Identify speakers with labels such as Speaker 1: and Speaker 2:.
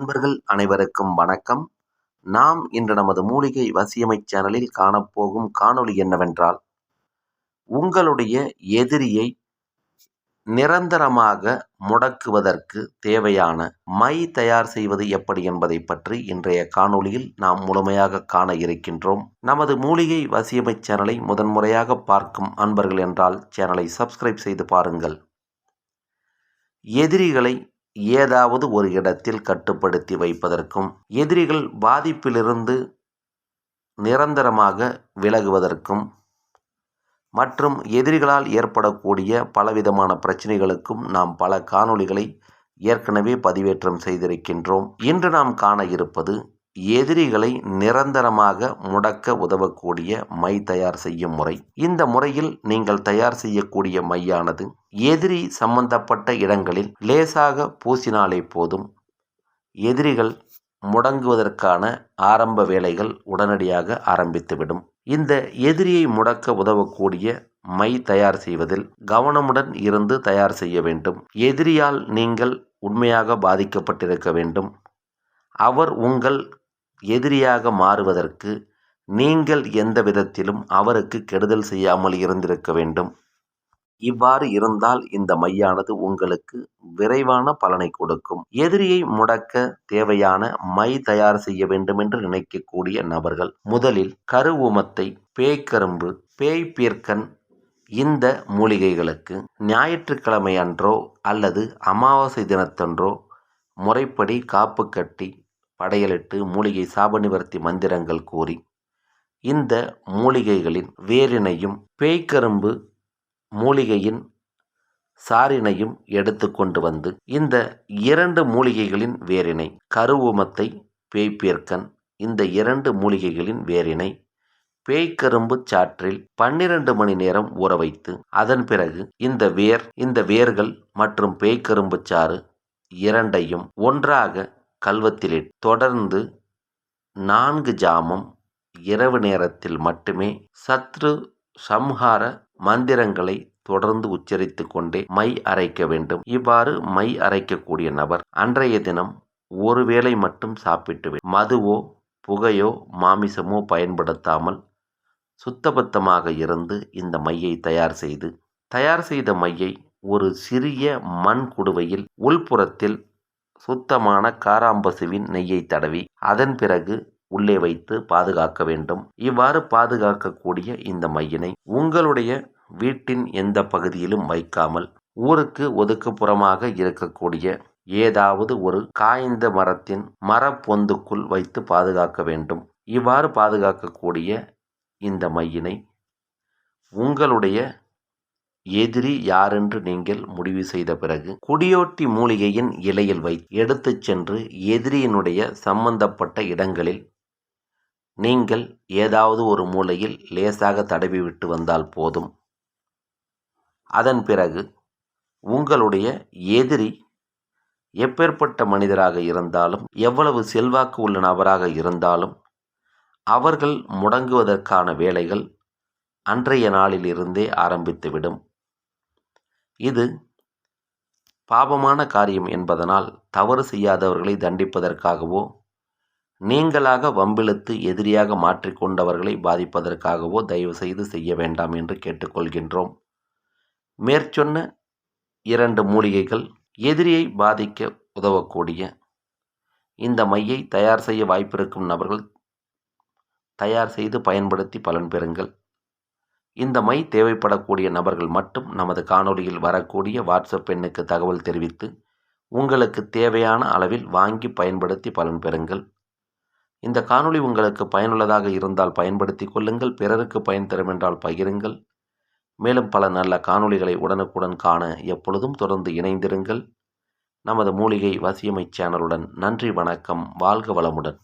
Speaker 1: நண்பர்கள் அனைவருக்கும் வணக்கம். நாம் இன்று நமது மூலிகை வசியமை சேனலில் காணப்போகும் காணொளி என்னவென்றால் உங்களுடைய எதிரியை நிரந்தரமாக முடக்குவதற்கு தேவையான மை தயார் செய்வது எப்படி என்பதை பற்றி இன்றைய காணொளியில் நாம் முழுமையாக காண இருக்கின்றோம். நமது மூலிகை வசியமை சேனலை முதன்முறையாக பார்க்கும் அன்பர்கள் என்றால் சேனலை சப்ஸ்கிரைப் செய்து பாருங்கள். எதிரிகளை ஏதாவது ஒரு இடத்தில் கட்டுப்படுத்தி வைப்பதற்கும் எதிரிகள் பாதிப்பிலிருந்து நிரந்தரமாக விலகுவதற்கும் மற்றும் எதிரிகளால் ஏற்படக்கூடிய பலவிதமான பிரச்சனைகளுக்கும் நாம் பல காணொளிகளை ஏற்கனவே பதிவேற்றம் செய்திருக்கின்றோம். இன்று நாம் காண இருப்பது எதிரிகளை நிரந்தரமாக முடக்க உதவக்கூடிய மை தயார் செய்யும் முறை. இந்த முறையில் நீங்கள் தயார் செய்யக்கூடிய மையானது எதிரி சம்பந்தப்பட்ட இடங்களில் லேசாக பூசினாலே போதும். எதிரிகள் முடங்குவதற்கான ஆரம்ப வேலைகள் உடனடியாக ஆரம்பித்துவிடும். இந்த எதிரியை முடக்க உதவக்கூடிய மை தயார் செய்வதில் கவனமுடன் இருந்து தயார் செய்ய வேண்டும். எதிரியால் நீங்கள் உண்மையாக பாதிக்கப்பட்டிருக்க வேண்டும். அவர் உங்கள் எதிரியாக மாறுவதற்கு நீங்கள் எந்த விதத்திலும் அவருக்கு கெடுதல் செய்யாமல் இருந்திருக்க வேண்டும். இவ்வாறு இருந்தால் இந்த மையானது உங்களுக்கு விரைவான பலனை கொடுக்கும். எதிரியை முடக்க தேவையான மை தயார் செய்ய வேண்டும் என்று நினைக்கக்கூடிய நபர்கள் முதலில் கருவுமத்தை பேய்க்கரும்பு பேய் பீர்க்கன் இந்த மூலிகைகளுக்கு ஞாயிற்றுக்கிழமை அன்றோ அல்லது அமாவாசை தினத்தன்றோ முறைப்படி காப்பு கட்டி படையலிட்டு மூலிகை சாப நிவர்த்தி மந்திரங்கள் கூறி இந்த மூலிகைகளின் வேரினையும் பேய்க்கரும்பு மூலிகையின் சாரினையும் எடுத்து கொண்டு வந்து இந்த இரண்டு மூலிகைகளின் வேரினை கருவூமத்தை பேய்ப்பேர்க்கன் இந்த இரண்டு மூலிகைகளின் வேரினை பேய்க்கரும்பு சாற்றில் பன்னிரண்டு மணி நேரம் ஊற வைத்து அதன் பிறகு இந்த வேர் இந்த வேர்கள் மற்றும் பேய்க்கரும்பு சாறு இரண்டையும் ஒன்றாக கல்வத்திலே தொடர்ந்து நான்கு ஜாமம் இரவு நேரத்தில் மட்டுமே சத்ரு சம்ஹார மந்திரங்களை தொடர்ந்து உச்சரித்து கொண்டே மை அரைக்க வேண்டும். இவ்வாறு மை அரைக்கக்கூடிய நபர் அன்றைய தினம் ஒருவேளை மட்டும் சாப்பிட்டு மதுவோ புகையோ மாமிசமோ பயன்படுத்தாமல் சுத்தபத்தமாக இருந்து இந்த மையை தயார் செய்து தயார் செய்த மையை ஒரு சிறிய மண் குடுவையில் உள்புறத்தில் சுத்தமான காராம்பசுவின் நெய்யை தடவி அதன் பிறகு உள்ளே வைத்து பாதுகாக்க வேண்டும். இவ்வாறு பாதுகாக்கக்கூடிய இந்த மையினை உங்களுடைய வீட்டின் எந்த பகுதியிலும் வைக்காமல் ஊருக்கு ஒதுக்குப்புறமாக இருக்கக்கூடிய ஏதாவது ஒரு காய்ந்த மரத்தின் மரப்பொந்துக்குள் வைத்து பாதுகாக்க வேண்டும். இவ்வாறு பாதுகாக்கக்கூடிய இந்த மையினை உங்களுடைய எதிரி யாரென்று நீங்கள் முடிவு செய்த பிறகு குடியோட்டி மூலிகையின் இலையில் வை. எடுத்துச் சென்று எதிரியினுடைய சம்பந்தப்பட்ட இடங்களில் நீங்கள் ஏதாவது ஒரு மூலையில் லேசாக தடவி விட்டு வந்தால் போதும். அதன் பிறகு உங்களுடைய எதிரி எப்பேற்பட்ட மனிதராக இருந்தாலும் எவ்வளவு செல்வாக்கு உள்ள நபராக இருந்தாலும் அவர்கள் முடங்குவதற்கான வேலைகள் அன்றைய நாளிலிருந்தே ஆரம்பித்துவிடும். இது பாபமான காரியம் என்பதனால் தவறு செய்யாதவர்களை தண்டிப்பதற்காகவோ நீங்களாக வம்பிழுத்து எதிரியாக மாற்றிக்கொண்டவர்களை பாதிப்பதற்காகவோ தயவு செய்து செய்ய வேண்டாம் என்று கேட்டுக்கொள்கின்றோம். மேற்சொன்ன இரண்டு மூலிகைகள் எதிரியை பாதிக்க உதவக்கூடிய இந்த மையை தயார் செய்ய வாய்ப்பிருக்கும் நபர்கள் தயார் செய்து பயன்படுத்தி பலன் பெறுங்கள். இந்த மை தேவைப்படக்கூடிய நபர்கள் மட்டும் நமது காணொலியில் வரக்கூடிய வாட்ஸ்அப் எண்ணுக்கு தகவல் தெரிவித்து உங்களுக்கு தேவையான அளவில் வாங்கி பயன்படுத்தி பலன் பெறுங்கள். இந்த காணொளி உங்களுக்கு பயனுள்ளதாக இருந்தால் பயன்படுத்தி கொள்ளுங்கள். பிறருக்கு பயன் தரும் என்றால் பகிருங்கள். மேலும் பல நல்ல காணொளிகளை உடனுக்குடன் காண எப்பொழுதும் தொடர்ந்து இணைந்திருங்கள். நமது மூலிகை வசியமை சேனலுடன் நன்றி வணக்கம். வாழ்க வளமுடன்.